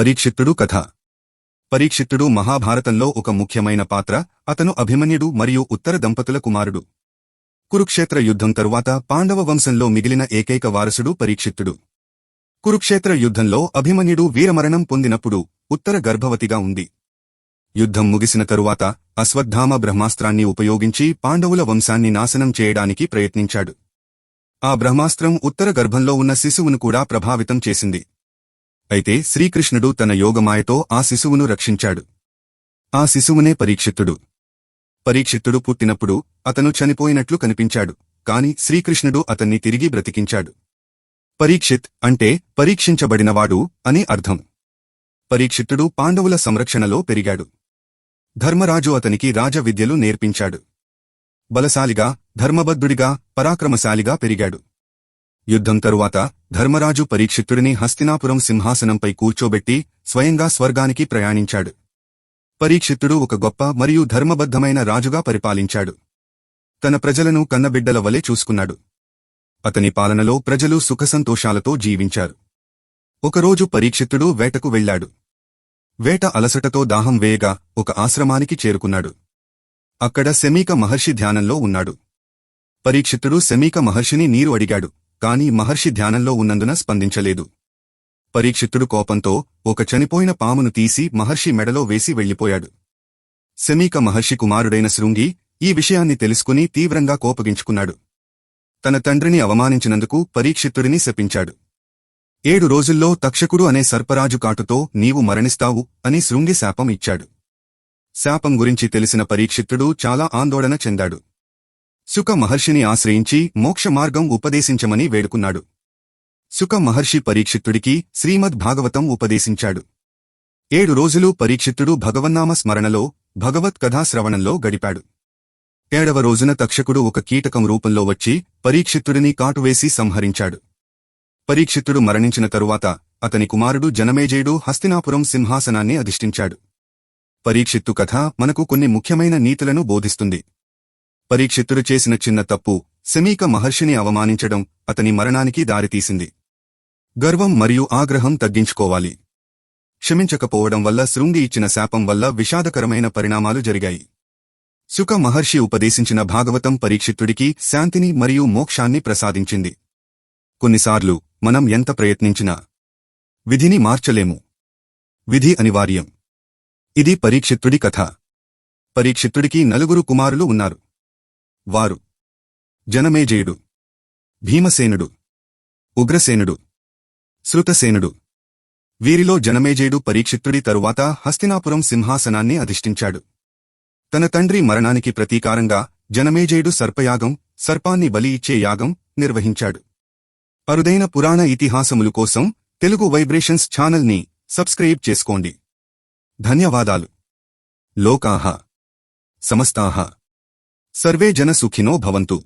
పరీక్షిత్తుడు కథ. పరీక్షిత్తుడు మహాభారతంలో ఒక ముఖ్యమైన పాత్ర అతను అభిమన్యుడు మరియు ఉత్తర దంపతుల కుమారుడు. కురుక్షేత్ర యుద్ధం తరువాత పాండవ వంశంలో మిగిలిన ఏకైక వారసుడు పరీక్షిత్తుడు. కురుక్షేత్ర యుద్ధంలో అభిమన్యుడు వీరమరణం పొందినప్పుడు ఉత్తర గర్భవతిగా ఉంది. యుద్ధం ముగిసిన తరువాత అశ్వత్థామ బ్రహ్మాస్త్రాన్ని ఉపయోగించి పాండవుల వంశాన్ని నాశనం చేయడానికి ప్రయత్నించాడు. ఆ బ్రహ్మాస్త్రం ఉత్తర గర్భంలో ఉన్న శిశువును కూడా ప్రభావితం చేసింది. అయితే శ్రీకృష్ణుడు తన యోగమాయతో ఆ శిశువును రక్షించాడు. ఆ శిశువునే పరీక్షిత్తుడు. పరీక్షిత్తుడు పుట్టినప్పుడు అతను చనిపోయినట్లు కనిపించాడు కాని శ్రీకృష్ణుడు అతన్ని తిరిగి బ్రతికించాడు. పరీక్షిత్ అంటే పరీక్షించబడినవాడు అని అర్థం. పరీక్షిత్తుడు పాండవుల సంరక్షణలో పెరిగాడు. ధర్మరాజు అతనికి రాజ విద్యలు నేర్పించాడు. బలశాలిగా ధర్మబద్ధుడిగా పరాక్రమశాలిగా పెరిగాడు. యుద్ధం తరువాత ధర్మరాజు పరీక్షిత్తుడిని హస్తినాపురం సింహాసనంపై కూర్చోబెట్టి స్వయంగా స్వర్గానికి ప్రయాణించాడు. పరీక్షిత్తుడు ఒక గొప్ప మరియు ధర్మబద్ధమైన రాజుగా పరిపాలించాడు. తన ప్రజలను కన్నబిడ్డల వలె చూసుకున్నాడు. అతని పాలనలో ప్రజలు సుఖసంతోషాలతో జీవించారు. ఒకరోజు పరీక్షిత్తుడు వేటకు వెళ్ళాడు. వేట అలసటతో దాహం వేయగా ఒక ఆశ్రమానికి చేరుకున్నాడు. అక్కడ శమీక మహర్షి ధ్యానంలో ఉన్నాడు. పరీక్షిత్తుడు శమీక మహర్షిని నీరు అడిగాడు. కాని మహర్షి ధ్యానంలో ఉన్నందున స్పందించలేదు. పరీక్షిత్తుడు కోపంతో ఒక చనిపోయిన పామును తీసి మహర్షి మెడలో వేసి వెళ్ళిపోయాడు శమీక మహర్షి కుమారుడైన శృంగి ఈ విషయాన్ని తెలుసుకుని తీవ్రంగా కోపగించుకున్నాడు. తన తండ్రిని అవమానించినందుకు పరీక్షిత్తుడిని శపించాడు. ఏడు రోజుల్లో తక్షకుడు అనే సర్పరాజు కాటుతో నీవు మరణిస్తావు అని శృంగి శాపం ఇచ్చాడు. శాపం గురించి తెలిసిన పరీక్షిత్తుడు చాలా ఆందోళన చెందాడు. సుఖ మహర్షిని ఆశ్రయించి మోక్ష మార్గం ఉపదేశించమని వేడుకున్నాడు. సుఖ మహర్షి పరీక్షిత్తుడికి శ్రీమద్ భాగవతం ఉపదేశించాడు. ఏడు రోజులు పరీక్షిత్తుడు భగవన్నామ స్మరణలో భగవత్ కథాశ్రవణంలో గడిపాడు. ఏడవ రోజున తక్షకుడు ఒక కీటకం రూపంలో వచ్చి పరీక్షిత్తుడిని కాటువేసి సంహరించాడు. పరీక్షిత్తుడు మరణించిన తరువాత అతని కుమారుడు జనమేజయుడు హస్తినాపురం సింహాసనాన్ని అధిష్ఠించాడు. పరీక్షిత్తు కథ మనకు కొన్ని ముఖ్యమైన నీతులను బోధిస్తుంది. పరీక్షిత్తుడు చేసిన చిన్న తప్పు శమీక మహర్షిని అవమానించడం అతని మరణానికి దారితీసింది. గర్వం మరియు ఆగ్రహం తగ్గించుకోవాలి. క్షమించకపోవడం వల్ల శృంగి ఇచ్చిన శాపం వల్ల విషాదకరమైన పరిణామాలు జరిగాయి. సుఖ మహర్షి ఉపదేశించిన భాగవతం పరీక్షిత్తుడికి శాంతిని మరియు మోక్షాన్ని ప్రసాదించింది. కొన్నిసార్లు మనం ఎంత ప్రయత్నించినా విధిని మార్చలేము. విధి అనివార్యం. ఇది పరీక్షిత్తుడి కథ. పరీక్షిత్తుడికి నలుగురు కుమారులు ఉన్నారు. వారు. జనమేజయుడు. భీమసేనుడు. ఉగ్రసేనుడు. శృతసేనుడు. వీరిలో జనమేజయుడు పరీక్షిత్తుడి తరువాత హస్తినాపురం సింహాసనాన్ని అధిష్ఠించాడు. తన తండ్రి మరణానికి ప్రతీకారంగా జనమేజయుడు సర్పయాగం సర్పాన్ని బలి ఇచ్చే యాగం నిర్వహించాడు. అరుదైన పురాణ ఇతిహాసములు కోసం తెలుగు వైబ్రేషన్స్ ఛానల్ని సబ్స్క్రైబ్ చేసుకోండి. ధన్యవాదాలు. లోకాహ. సమస్తాహ. ಸರ್ವೇ ಜನ ಸುಖಿನೋ ಭವಂತು.